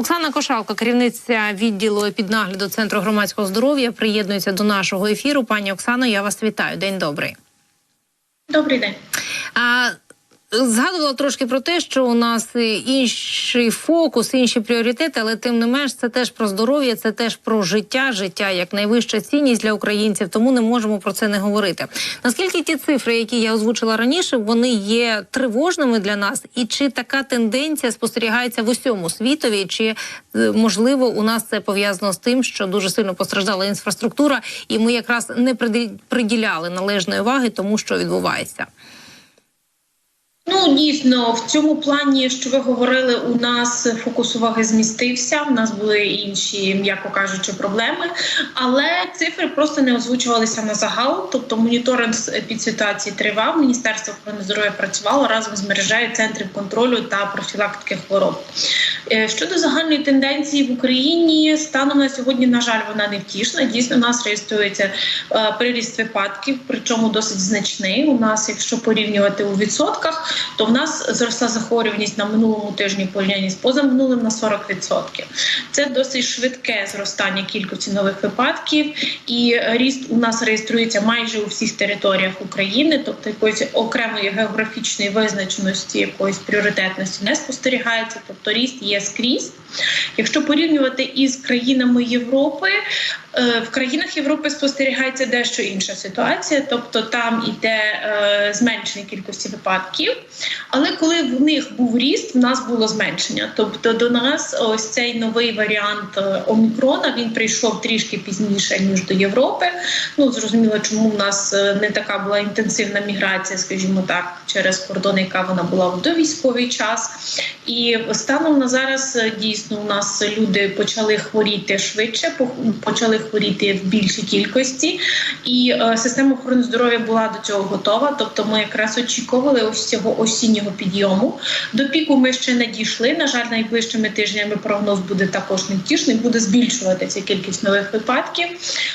Оксана Кошалко, керівниця відділу піднагляду центру громадського здоров'я, приєднується до нашого ефіру. Пані Оксано, я вас вітаю. День добрий. Добрий день. А, згадувала трошки про те, що у нас інший фокус, інші пріоритети, але тим не менш це теж про здоров'я, це теж про життя. Життя як найвища цінність для українців, тому не можемо про це не говорити. Наскільки ті цифри, які я озвучила раніше, вони є тривожними для нас, і чи така тенденція спостерігається в усьому світові, чи е, можливо у нас це пов'язано з тим, що дуже сильно постраждала інфраструктура, і ми якраз не приділяли належної уваги тому, що відбувається. Ну дійсно в цьому плані, що ви говорили, у нас фокус уваги змістився. У нас були інші, м'яко кажучи, проблеми, але цифри просто не озвучувалися на загал. Тобто моніторинг підситуації тривав. Міністерство охорони здоров'я працювало разом з мережею центрів контролю та профілактики хвороб. Е, Щодо загальної тенденції в Україні, станом на сьогодні, на жаль, вона не втішна. Дійсно, у нас реєструється е, приріст випадків, причому досить значний. У нас, якщо порівнювати у відсотках, то в нас зросла захворюваність на минулому тижні порівнянні з позаминулим на 40%. Це досить швидке зростання кількості нових випадків, і ріст у нас реєструється майже у всіх територіях України, тобто якоїсь окремої географічної визначеності, якоїсь пріоритетності не спостерігається, тобто ріст є скрізь. Якщо порівнювати із країнами Європи, в країнах Європи спостерігається дещо інша ситуація, тобто там іде е, зменшення кількості випадків. Але коли в них був ріст, в нас було зменшення. Тобто до нас ось цей новий варіант е, омікрона він прийшов трішки пізніше ніж до Європи. Ну зрозуміло, чому в нас е, не така була інтенсивна міграція, скажімо так, через кордон, яка вона була в довійськовий час. І станом на зараз е, дійсно у нас люди почали хворіти швидше, почали хворіти в більшій кількості, і е, система охорони здоров'я була до цього готова. Тобто, ми якраз очікували ось цього осіннього підйому. До піку ми ще не дійшли. На жаль, найближчими тижнями прогноз буде також невтішний, буде збільшуватися кількість нових випадків.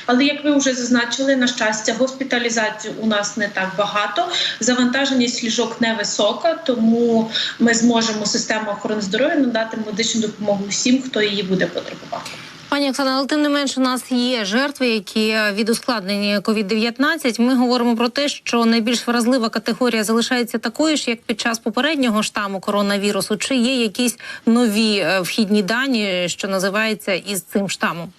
Але як ви вже зазначили, на щастя, госпіталізацію у нас не так багато. Завантаженість ліжок невисока, тому ми зможемо систему охорони здоров'я надати медичну допомогу всім, хто її буде потребувати. Пані Оксана, але тим не менш у нас є жертви, які від ускладнення COVID-19. Ми говоримо про те, що найбільш вразлива категорія залишається такою ж, як під час попереднього штаму коронавірусу. Чи є якісь нові е, вхідні дані, що називається із цим штамом?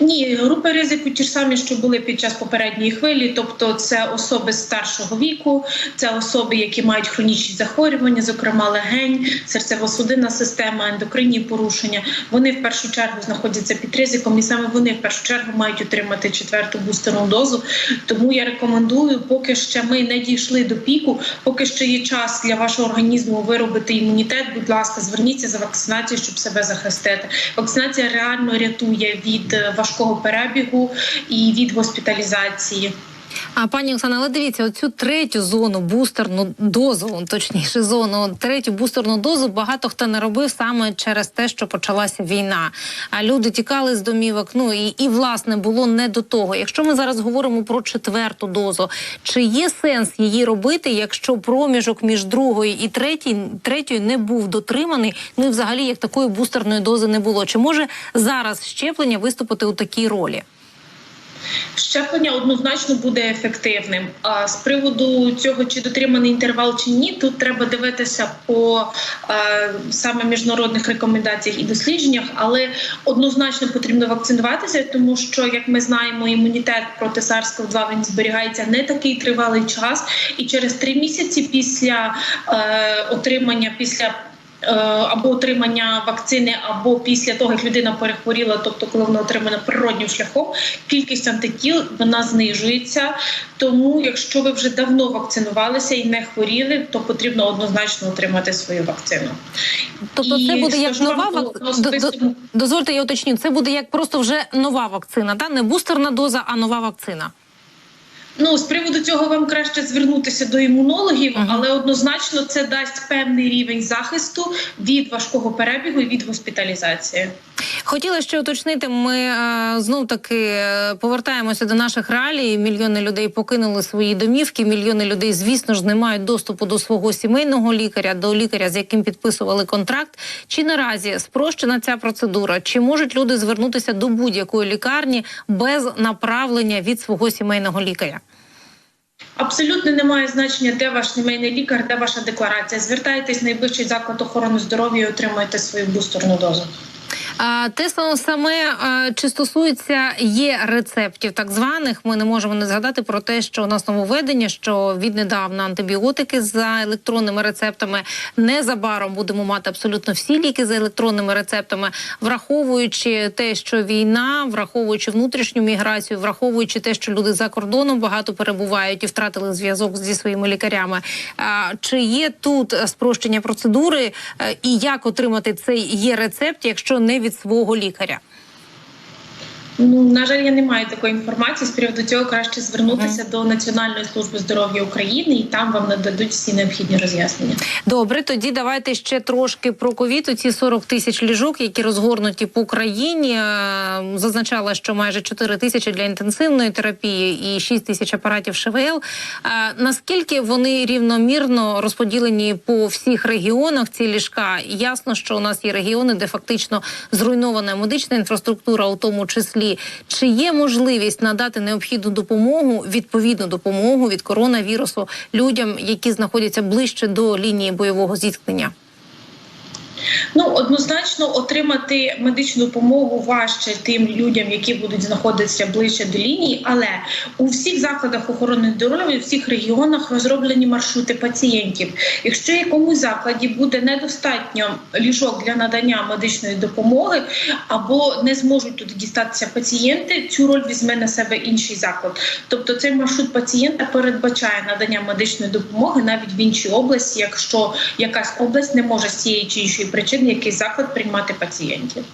Ні, групи ризику ті ж самі, що були під час попередньої хвилі, тобто це особи старшого віку, це особи, які мають хронічні захворювання, зокрема легень, серцево-судинна система, ендокринні порушення. Вони в першу чергу знаходяться під ризиком, і саме вони в першу чергу мають отримати четверту бустерну дозу. Тому я рекомендую, поки ще ми не дійшли до піку, поки ще є час для вашого організму виробити імунітет. Будь ласка, зверніться за вакцинацією, щоб себе захистити. Вакцинація реально рятує від е, важкого перебігу і від госпіталізації. А пані Оксана, але дивіться, оцю третю зону бустерну дозу, точніше зону, третю бустерну дозу багато хто не робив саме через те, що почалася війна. А люди тікали з домівок. Ну і, і власне було не до того. Якщо ми зараз говоримо про четверту дозу, чи є сенс її робити, якщо проміжок між другою і третій, третьою не був дотриманий? Ну і взагалі як такої бустерної дози не було? Чи може зараз щеплення виступити у такій ролі? Щеплення однозначно буде ефективним. А з приводу цього, чи дотриманий інтервал чи ні, тут треба дивитися по е, саме міжнародних рекомендаціях і дослідженнях, але однозначно потрібно вакцинуватися, тому що, як ми знаємо, імунітет проти SARS-CoV-2 він зберігається не такий тривалий час, і через три місяці після е, отримання після. Е, Або отримання вакцини, або після того, як людина перехворіла, тобто коли вона отримана природнім шляхом, кількість антитіл вона знижується. Тому, якщо ви вже давно вакцинувалися і не хворіли, то потрібно однозначно отримати свою вакцину. Тобто, І це буде як нова вакцина. Дозвольте, я уточню. Це буде як просто вже нова вакцина, та не бустерна доза, а нова вакцина. Ну, з приводу цього вам краще звернутися до імунологів, але однозначно це дасть певний рівень захисту від важкого перебігу і від госпіталізації. Хотіла ще уточнити. Ми е, знов таки е, повертаємося до наших реалій. Мільйони людей покинули свої домівки. Мільйони людей, звісно ж, не мають доступу до свого сімейного лікаря, до лікаря, з яким підписували контракт. Чи наразі спрощена ця процедура? Чи можуть люди звернутися до будь-якої лікарні без направлення від свого сімейного лікаря? Абсолютно немає значення, де ваш сімейний лікар, де ваша декларація. Звертайтесь в найближчий заклад охорони здоров'я і отримуєте свою бустерну дозу. Те саме саме чи стосується є рецептів, так званих. Ми не можемо не згадати про те, що у нас нововведення, що віднедавна антибіотики за електронними рецептами незабаром будемо мати абсолютно всі ліки за електронними рецептами, враховуючи те, що війна, враховуючи внутрішню міграцію, враховуючи те, що люди за кордоном багато перебувають і втратили зв'язок зі своїми лікарями. А, Чи є тут спрощення процедури е, і як отримати цей є рецепт, якщо не від свого лікаря? Ну на жаль, я не маю такої інформації. З приводу цього краще звернутися до Національної служби здоров'я України, і там вам нададуть всі необхідні роз'яснення. Добре, тоді давайте ще трошки про ковід. Ці 40 тисяч ліжок, які розгорнуті по країні. Е, Зазначала, що майже 4 тисячі для інтенсивної терапії і 6 тисяч апаратів ШВЛ. Е, Наскільки вони рівномірно розподілені по всіх регіонах? Ці ліжка ясно, що у нас є регіони, де фактично зруйнована медична інфраструктура, у тому числі. Чи є можливість надати необхідну допомогу, відповідну допомогу від коронавірусу людям, які знаходяться ближче до лінії бойового зіткнення? Ну однозначно отримати медичну допомогу важче тим людям, які будуть знаходитися ближче до лінії, але у всіх закладах охорони здоров'я, у всіх регіонах розроблені маршрути пацієнтів. Якщо якомусь закладі буде недостатньо ліжок для надання медичної допомоги, або не зможуть туди дістатися пацієнти, цю роль візьме на себе інший заклад. Тобто цей маршрут пацієнта передбачає надання медичної допомоги навіть в іншій області, якщо якась область не може з цієї чи іншої причини який заклад приймати пацієнтів.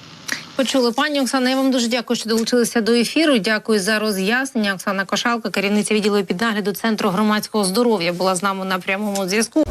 Почули пані Оксана. Я вам дуже дякую, що долучилися до ефіру. Дякую за роз'яснення. Оксана Кошалка, керівниця відділу піднагляду центру громадського здоров'я, була з нами на прямому зв'язку.